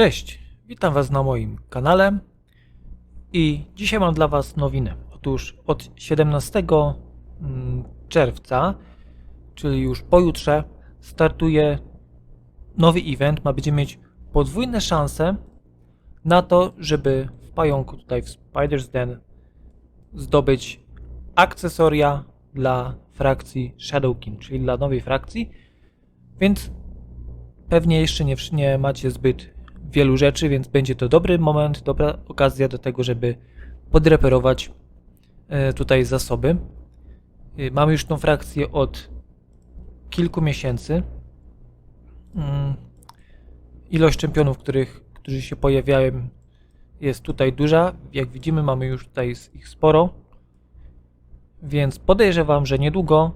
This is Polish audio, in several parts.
Cześć, witam Was na moim kanale i dzisiaj mam dla Was nowinę. Otóż od 17 mm, czerwca, czyli już pojutrze, startuje nowy event. Ma będziemy mieć podwójne szanse na to, żeby w pająku tutaj w Spider's Den zdobyć akcesoria dla frakcji Shadowkin, czyli dla nowej frakcji. Więc pewnie jeszcze nie, nie macie zbyt wielu rzeczy, więc będzie to dobry moment, dobra okazja do tego, żeby podreperować e, tutaj zasoby. E, Mamy już tą frakcję od kilku miesięcy. Mm, Ilość czempionów, których, którzy się pojawiają jest tutaj duża. Jak widzimy mamy już tutaj ich sporo. Więc podejrzewam, że niedługo,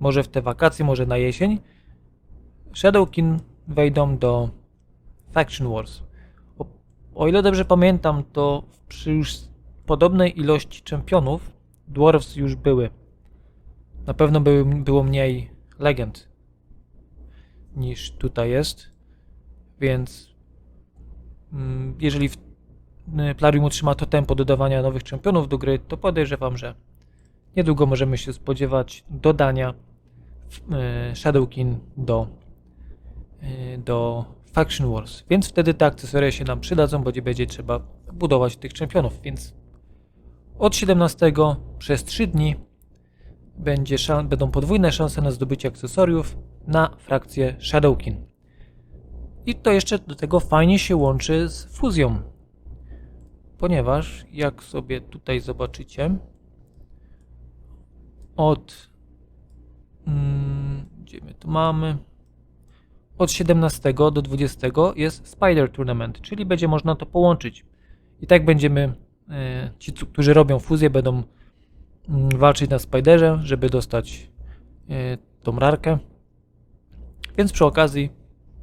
może w te wakacje, może na jesień, Shadowkin wejdą do Faction Wars. O, o ile dobrze pamiętam, to przy już podobnej ilości czempionów Dwarfs już były. Na pewno były, było mniej legend niż tutaj jest, więc mm, jeżeli w, y, Plarium utrzyma to tempo dodawania nowych czempionów do gry, to podejrzewam, że niedługo możemy się spodziewać dodania y, Shadowkin do y, do Faction Wars, więc wtedy te akcesoria się nam przydadzą, bo nie będzie trzeba budować tych czempionów, więc od 17 przez 3 dni będzie będą podwójne szanse na zdobycie akcesoriów na frakcję Shadowkin. I to jeszcze do tego fajnie się łączy z fuzją, ponieważ jak sobie tutaj zobaczycie, od mm, gdzie my tu mamy? Od 17 do 20 jest Spider Tournament, czyli będzie można to połączyć. I tak będziemy, e, ci, którzy robią fuzję, będą mm, walczyć na Spiderze, żeby dostać e, tą rarkę. Więc przy okazji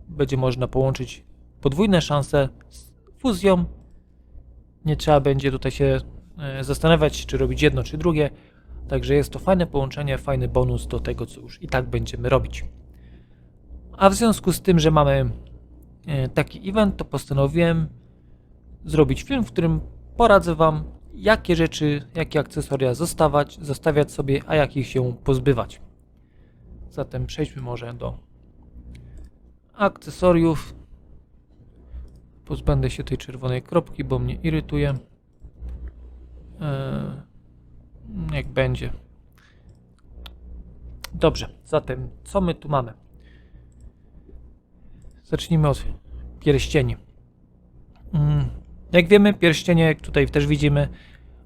będzie można połączyć podwójne szanse z fuzją. Nie trzeba będzie tutaj się e, zastanawiać, czy robić jedno, czy drugie. Także jest to fajne połączenie, fajny bonus do tego, co już i tak będziemy robić. A w związku z tym, że mamy e, taki event, to postanowiłem zrobić film, w którym poradzę Wam, jakie rzeczy, jakie akcesoria zostawać, zostawiać sobie, a jakich się pozbywać. Zatem przejdźmy może do akcesoriów. Pozbędę się tej czerwonej kropki, bo mnie irytuje. Eee, niech będzie. Dobrze, zatem co my tu mamy? Zacznijmy od pierścieni. Mm, Jak wiemy, pierścienie, jak tutaj też widzimy,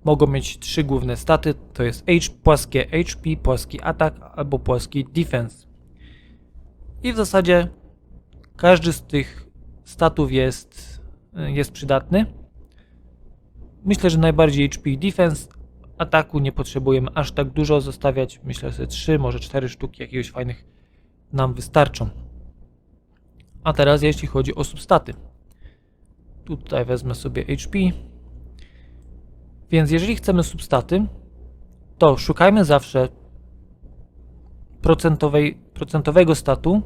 mogą mieć trzy główne staty. To jest H, płaskie HP, płaski atak albo płaski defense. I w zasadzie każdy z tych statów jest, jest przydatny. Myślę, że najbardziej HP defense. Ataku nie potrzebujemy aż tak dużo zostawiać. Myślę, że 3, może 4 sztuki jakiegoś fajnych nam wystarczą. A teraz jeśli chodzi o substaty. Tutaj wezmę sobie HP. Więc jeżeli chcemy substaty, to szukajmy zawsze procentowej, procentowego statu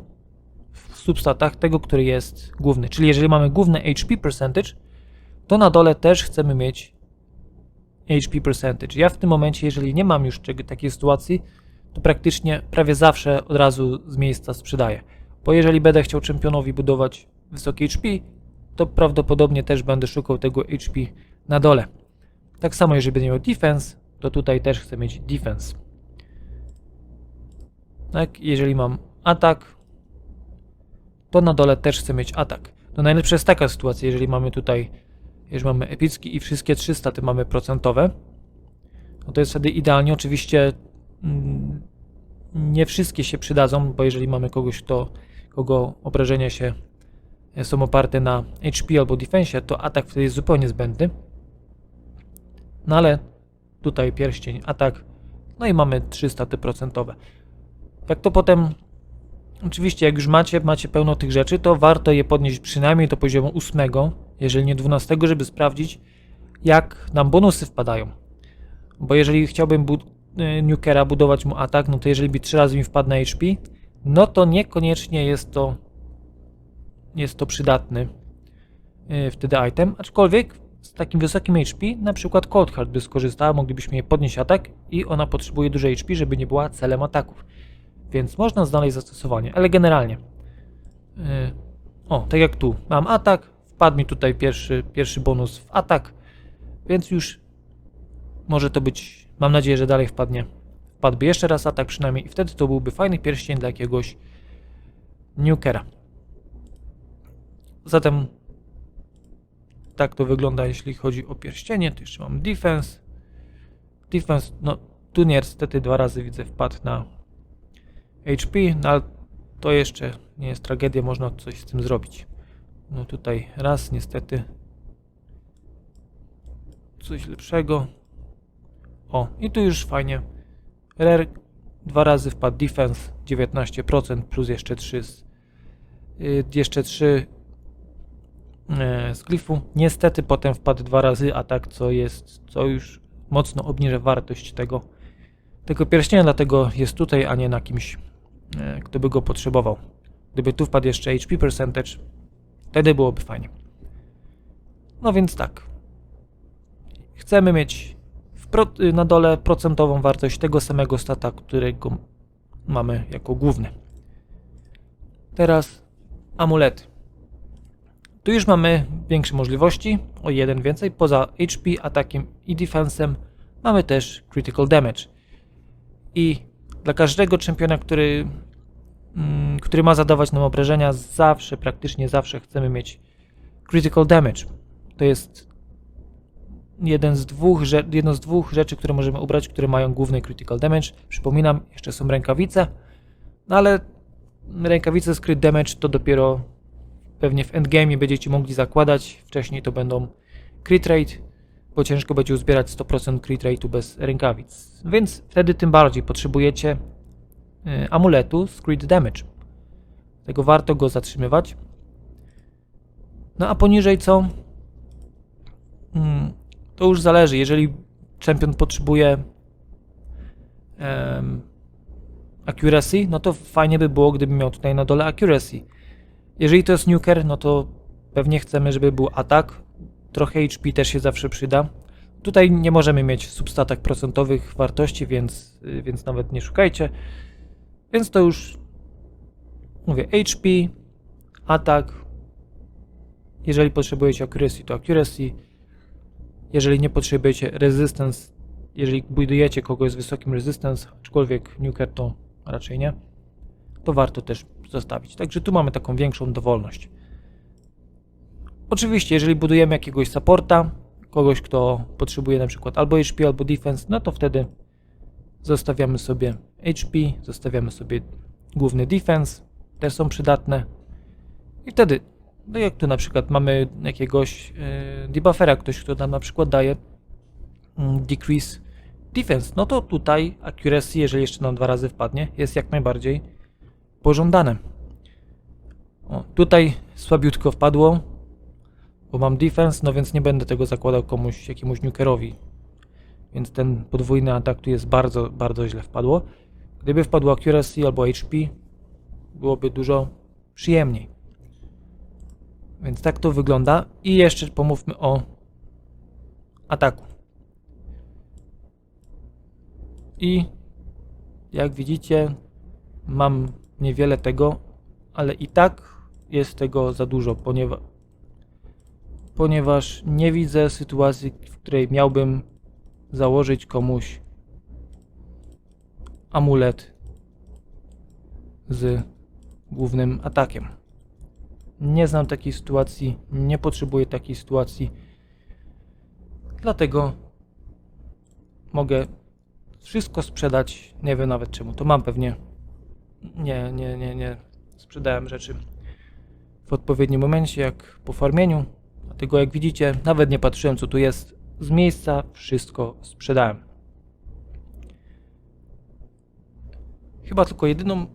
w substatach tego, który jest główny. Czyli jeżeli mamy główny HP percentage, to na dole też chcemy mieć HP percentage. Ja w tym momencie, jeżeli nie mam już takiej sytuacji, to praktycznie prawie zawsze od razu z miejsca sprzedaję. Bo jeżeli będę chciał czempionowi budować wysokie HP, to prawdopodobnie też będę szukał tego HP na dole. Tak samo jeżeli będę miał defense, to tutaj też chcę mieć defense. Tak, jeżeli mam atak, to na dole też chcę mieć atak. No najlepsza jest taka sytuacja, jeżeli mamy tutaj, jeżeli mamy epicki i wszystkie trzy staty mamy procentowe, no to jest wtedy idealnie. Oczywiście mm, nie wszystkie się przydadzą, bo jeżeli mamy kogoś, kto, kogo obrażenia się e, są oparte na HP albo defensie, to atak wtedy jest zupełnie zbędny. No ale tutaj pierścień, atak, no i mamy 3 staty procentowe. Jak to potem, oczywiście jak już macie, macie pełno tych rzeczy, to warto je podnieść przynajmniej do poziomu 8, jeżeli nie 12, żeby sprawdzić jak nam bonusy wpadają. Bo jeżeli chciałbym bu- y, Nukera budować mu atak, no to jeżeli by 3 razy mi wpadł na HP, no to niekoniecznie jest to jest to przydatny yy, wtedy item, aczkolwiek z takim wysokim HP, na przykład Cold Heart by skorzystała, moglibyśmy jej podnieść atak i ona potrzebuje dużo HP, żeby nie była celem ataków. Więc można znaleźć zastosowanie, ale generalnie. Yy, o, tak jak tu, mam atak, wpadł mi tutaj pierwszy, pierwszy bonus w atak, więc już może to być, mam nadzieję, że dalej wpadnie. Wpadłby jeszcze raz atak przynajmniej i wtedy to byłby fajny pierścień dla jakiegoś nukera. Zatem tak to wygląda, jeśli chodzi o pierścienie. Tu jeszcze mam defense. Defense, no tu niestety dwa razy widzę wpadł na HP, no ale to jeszcze nie jest tragedia, można coś z tym zrobić. No tutaj raz niestety coś lepszego. O, i tu już fajnie. Rare dwa razy wpadł defense 19% plus jeszcze 3 z, yy, jeszcze 3 yy, z glifu. Niestety potem wpadł dwa razy atak, co jest, co już mocno obniża wartość tego, tego pierścienia, dlatego jest tutaj, a nie na kimś, yy, kto by go potrzebował. Gdyby tu wpadł jeszcze HP percentage, wtedy byłoby fajnie. No więc tak. Chcemy mieć na dole procentową wartość tego samego stata, którego mamy jako główny. Teraz amulety. Tu już mamy większe możliwości, o jeden więcej. Poza HP, atakiem i defensem mamy też critical damage. I dla każdego czempiona, który, mm, który ma zadawać nam obrażenia, zawsze, praktycznie zawsze chcemy mieć critical damage. To jest jeden z dwóch, jedno z dwóch rzeczy, które możemy ubrać, które mają główny critical damage. Przypominam, jeszcze są rękawice, no ale rękawice z crit damage to dopiero pewnie w endgame będziecie mogli zakładać. Wcześniej to będą crit rate, bo ciężko będzie uzbierać 100% crit rate'u bez rękawic. Więc wtedy tym bardziej potrzebujecie y, amuletu z crit damage. Tego warto go zatrzymywać. No a poniżej co? Mm, to już zależy. Jeżeli champion potrzebuje um, accuracy, no to fajnie by było, gdyby miał tutaj na dole accuracy. Jeżeli to jest nuker, no to pewnie chcemy, żeby był atak. Trochę HP też się zawsze przyda. Tutaj nie możemy mieć w substatach procentowych wartości, więc, y, więc nawet nie szukajcie. Więc to już mówię HP, atak. Jeżeli potrzebujecie accuracy, to accuracy. Jeżeli nie potrzebujecie resistance, jeżeli budujecie kogoś z wysokim resistance, aczkolwiek nuker to raczej nie, to warto też zostawić. Także tu mamy taką większą dowolność. Oczywiście, jeżeli budujemy jakiegoś supporta, kogoś, kto potrzebuje na przykład albo HP, albo defense, no to wtedy zostawiamy sobie HP, zostawiamy sobie główny defense, też są przydatne. I wtedy no jak tu na przykład mamy jakiegoś e, debuffera, ktoś, kto nam na przykład daje mm, decrease defense, no to tutaj accuracy, jeżeli jeszcze nam dwa razy wpadnie, jest jak najbardziej pożądane. O, tutaj słabiutko wpadło, bo mam defense, no więc nie będę tego zakładał komuś, jakiemuś nukerowi. Więc ten podwójny atak tu jest bardzo, bardzo źle wpadło. Gdyby wpadło accuracy albo HP, byłoby dużo przyjemniej. Więc tak to wygląda. I jeszcze pomówmy o ataku. I jak widzicie, mam niewiele tego, ale i tak jest tego za dużo, ponieważ, ponieważ nie widzę sytuacji, w której miałbym założyć komuś amulet z głównym atakiem. Nie znam takiej sytuacji, nie potrzebuję takiej sytuacji. Dlatego mogę wszystko sprzedać. Nie wiem nawet czemu. To mam pewnie. Nie, nie, nie, nie. Sprzedałem rzeczy w odpowiednim momencie, jak po farmieniu. Dlatego jak widzicie, nawet nie patrzyłem co tu jest. Z miejsca wszystko sprzedałem. Chyba tylko jedyną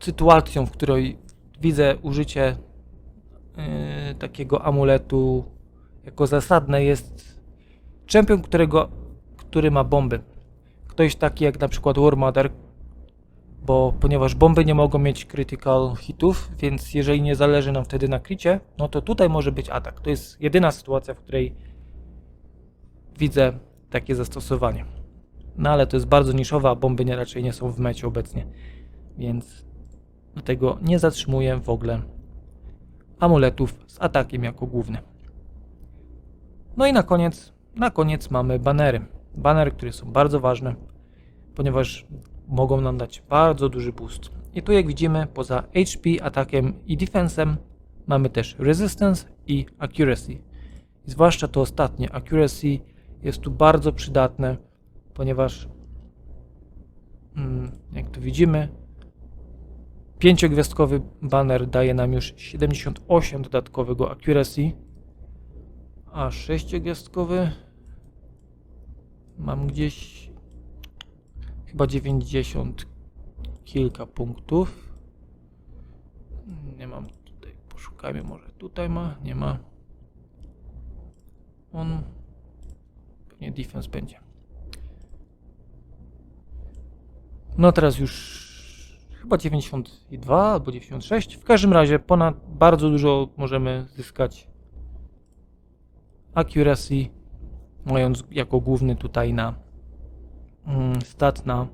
sytuacją, w której widzę użycie yy, takiego amuletu jako zasadne jest czempion, którego, który ma bomby. Ktoś taki jak na przykład War Mother, bo ponieważ bomby nie mogą mieć critical hitów, więc jeżeli nie zależy nam wtedy na kricie, no to tutaj może być atak. To jest jedyna sytuacja, w której widzę takie zastosowanie. No ale to jest bardzo niszowa, a bomby nie, raczej nie są w mecie obecnie, więc dlatego nie zatrzymuję w ogóle amuletów z atakiem jako główny. No i na koniec, na koniec mamy banery. Banery, które są bardzo ważne, ponieważ mogą nam dać bardzo duży boost. I tu jak widzimy, poza HP, atakiem i defensem, mamy też resistance i accuracy. Zwłaszcza to ostatnie, accuracy, jest tu bardzo przydatne, ponieważ mm, jak tu widzimy, pięciogwiazdkowy banner daje nam już 78 dodatkowego accuracy, a sześciogwiazdkowy mam gdzieś chyba 90 kilka punktów. Nie mam tutaj, poszukajmy może tutaj ma, nie ma. On pewnie defense będzie. No teraz już chyba 92 albo 96. W każdym razie ponad bardzo dużo możemy zyskać accuracy, mając jako główny tutaj na mm, stat na,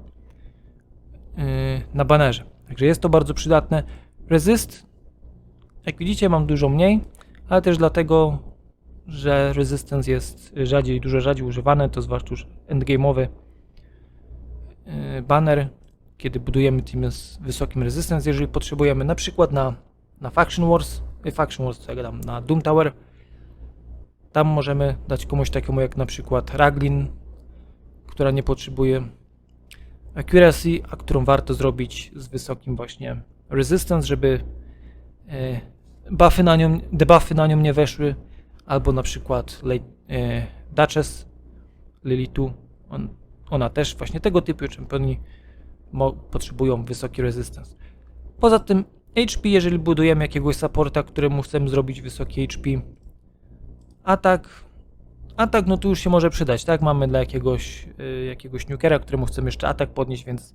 yy, na banerze. Także jest to bardzo przydatne. Resist, jak widzicie, mam dużo mniej, ale też dlatego, że resistance jest rzadziej, dużo rzadziej używane, to zwłaszcza już endgame'owy yy, banner, kiedy budujemy teamy z wysokim resistance, jeżeli potrzebujemy na przykład na, na Faction Wars, yy, Faction Wars, co ja gadam, na Doom Tower, tam możemy dać komuś takiemu jak na przykład Raglin, która nie potrzebuje accuracy, a którą warto zrobić z wysokim właśnie resistance, żeby e, buffy na nią, debuffy na nią nie weszły, albo na przykład e, Duchess Lilitu, on, ona też właśnie tego typu czempioni potrzebują wysoki resistance. Poza tym HP, jeżeli budujemy jakiegoś supporta, któremu chcemy zrobić wysoki HP, atak Atak, no tu już się może przydać, tak? Mamy dla jakiegoś, y, jakiegoś nukera, któremu chcemy jeszcze atak podnieść, więc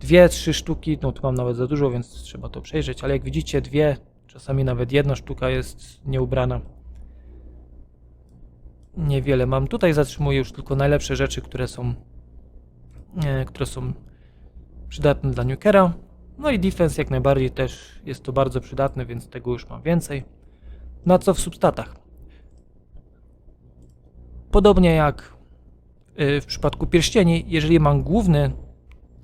dwie, trzy sztuki, no tu mam nawet za dużo, więc trzeba to przejrzeć, ale jak widzicie, dwie, czasami nawet jedna sztuka jest nieubrana. Niewiele mam. Tutaj zatrzymuję już tylko najlepsze rzeczy, które są, e, które są przydatne dla nukera. No i defense jak najbardziej też jest to bardzo przydatne, więc tego już mam więcej. Na co w substatach? Podobnie jak y, w przypadku pierścieni, jeżeli mam główny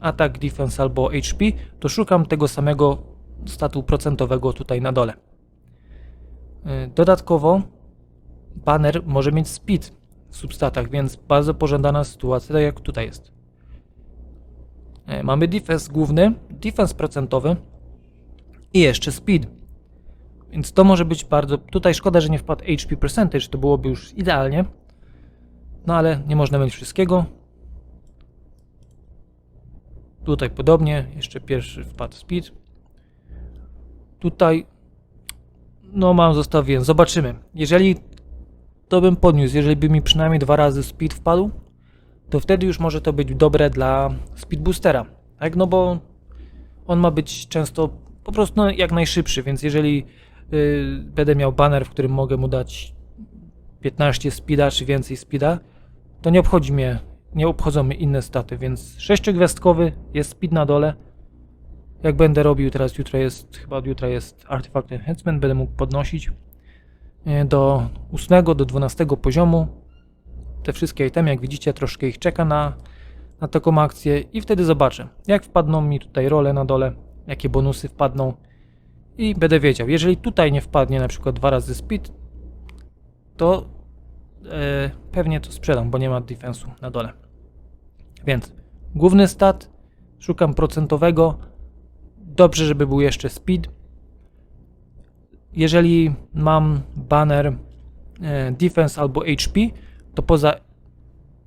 atak, defense albo HP, to szukam tego samego statu procentowego tutaj na dole. Y, dodatkowo banner może mieć speed w substatach, więc bardzo pożądana sytuacja, tak jak tutaj jest. Y, mamy defense główny, defense procentowy i jeszcze speed. Więc to może być bardzo. Tutaj szkoda, że nie wpadł HP percentage, to byłoby już idealnie. No ale nie można mieć wszystkiego. Tutaj podobnie, jeszcze pierwszy wpadł speed. Tutaj, no mam zostawiłem, zobaczymy. Jeżeli to bym podniósł, jeżeli by mi przynajmniej dwa razy speed wpadł, to wtedy już może to być dobre dla speed boostera. Tak, no bo on ma być często po prostu no, jak najszybszy, więc jeżeli yy, będę miał banner, w którym mogę mu dać 15 speeda czy więcej speeda, to nie obchodzi mnie, nie obchodzą mnie inne staty, więc sześciogwiazdkowy jest speed na dole. Jak będę robił teraz, jutro jest, chyba od jutra jest Artifact Enhancement, będę mógł podnosić e, do 8 do 12 poziomu. Te wszystkie itemy, jak widzicie, troszkę ich czeka na, na taką akcję i wtedy zobaczę, jak wpadną mi tutaj role na dole, jakie bonusy wpadną i będę wiedział. Jeżeli tutaj nie wpadnie na przykład dwa razy speed, to e, pewnie to sprzedam, bo nie ma defensu na dole. Więc główny stat, szukam procentowego. Dobrze, żeby był jeszcze speed. Jeżeli mam banner e, defense albo HP, to poza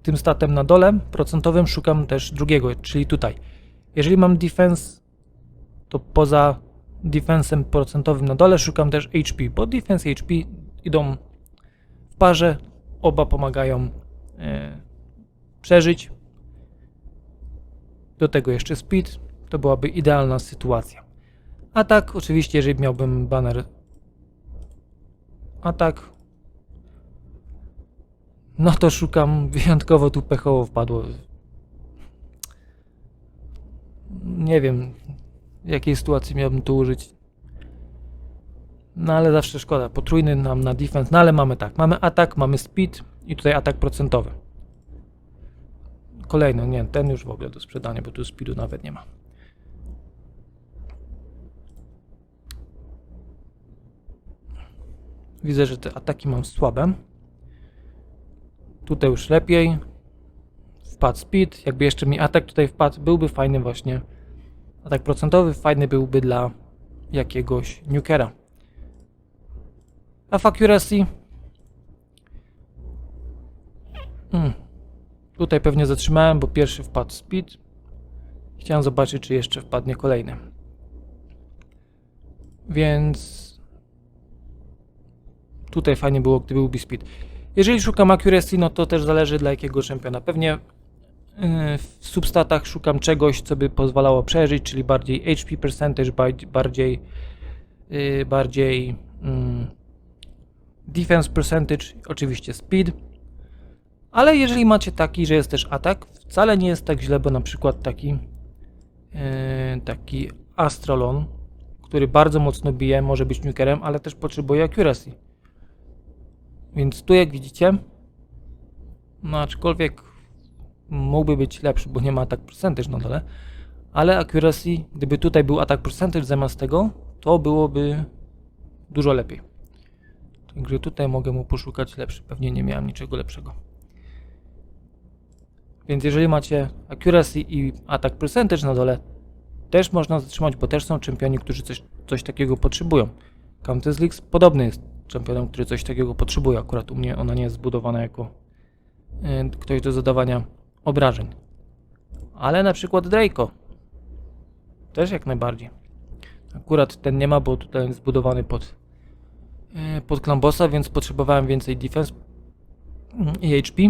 tym statem na dole procentowym szukam też drugiego, czyli tutaj. Jeżeli mam defense, to poza defensem procentowym na dole szukam też HP, bo defense i HP idą w parze, Oba pomagają e, przeżyć. Do tego jeszcze speed. To byłaby idealna sytuacja. A tak, oczywiście, jeżeli miałbym banner. A tak. No to szukam, wyjątkowo tu pechowo wpadło. Nie wiem, jakiej sytuacji miałbym tu użyć. No ale zawsze szkoda. Potrójny nam na defense. No ale mamy tak. Mamy atak, mamy speed i tutaj atak procentowy. Kolejny, nie, ten już w ogóle do sprzedania, bo tu speedu nawet nie ma. Widzę, że te ataki mam słabe. Tutaj już lepiej. Wpadł speed. Jakby jeszcze mi atak tutaj wpadł, byłby fajny właśnie. Atak procentowy fajny byłby dla jakiegoś nukera. A accuracy? Hmm. Tutaj pewnie zatrzymałem, bo pierwszy wpadł speed. Chciałem zobaczyć, czy jeszcze wpadnie kolejny. Więc tutaj fajnie było, gdyby był speed. Jeżeli szukam accuracy, no to też zależy dla jakiego czempiona. Pewnie yy, w substatach szukam czegoś, co by pozwalało przeżyć, czyli bardziej HP percentage, bardziej yy, bardziej mm, defense percentage, oczywiście speed. Ale jeżeli macie taki, że jest też atak, wcale nie jest tak źle, bo na przykład taki yy, taki Astrolon, który bardzo mocno bije, może być nukerem, ale też potrzebuje accuracy. Więc tu jak widzicie, no aczkolwiek mógłby być lepszy, bo nie ma atak percentage na dole, ale accuracy, gdyby tutaj był atak percentage zamiast tego, to byłoby dużo lepiej. Także tutaj mogę mu poszukać lepszy, pewnie nie miałem niczego lepszego. Więc jeżeli macie accuracy i atak percentage na dole, też można zatrzymać, bo też są czempioni, którzy coś, coś takiego potrzebują. Countess Leagues podobny jest czempionem, który coś takiego potrzebuje. Akurat u mnie ona nie jest zbudowana jako y, ktoś do zadawania obrażeń. Ale na przykład Draco też jak najbardziej. Akurat ten nie ma, bo tutaj jest zbudowany pod, y, pod Klambosa, więc potrzebowałem więcej defense i HP.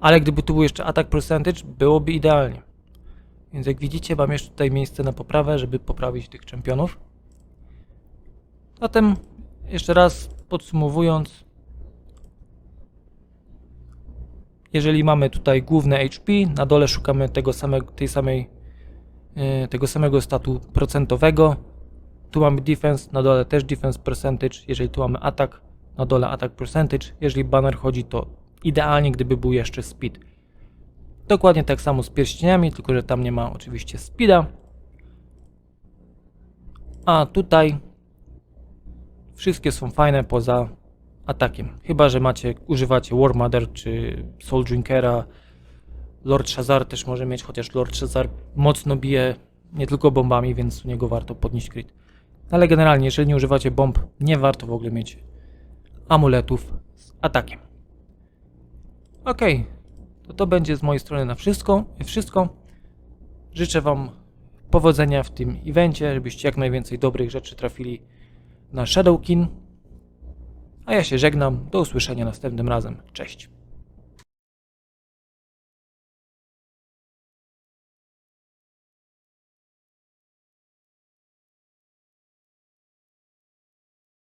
Ale gdyby tu był jeszcze atak percentage, byłoby idealnie. Więc jak widzicie, mam jeszcze tutaj miejsce na poprawę, żeby poprawić tych czempionów. Zatem jeszcze raz podsumowując, jeżeli mamy tutaj główne HP, na dole szukamy tego samego, tej samej, yy, tego samego statu procentowego. Tu mamy defense, na dole też defense percentage. Jeżeli tu mamy atak, na dole atak percentage. Jeżeli banner chodzi, to idealnie gdyby był jeszcze speed. Dokładnie tak samo z pierścieniami, tylko że tam nie ma oczywiście speeda. A tutaj wszystkie są fajne poza atakiem. Chyba, że macie, używacie War Mother czy Soul Drinkera. Lord Shazar też może mieć, chociaż Lord Shazar mocno bije nie tylko bombami, więc u niego warto podnieść crit. Ale generalnie, jeżeli nie używacie bomb, nie warto w ogóle mieć amuletów z atakiem. Ok, to to będzie z mojej strony na wszystko. wszystko. Życzę Wam powodzenia w tym evencie, żebyście jak najwięcej dobrych rzeczy trafili na Shadowkin. A ja się żegnam. Do usłyszenia następnym razem. Cześć.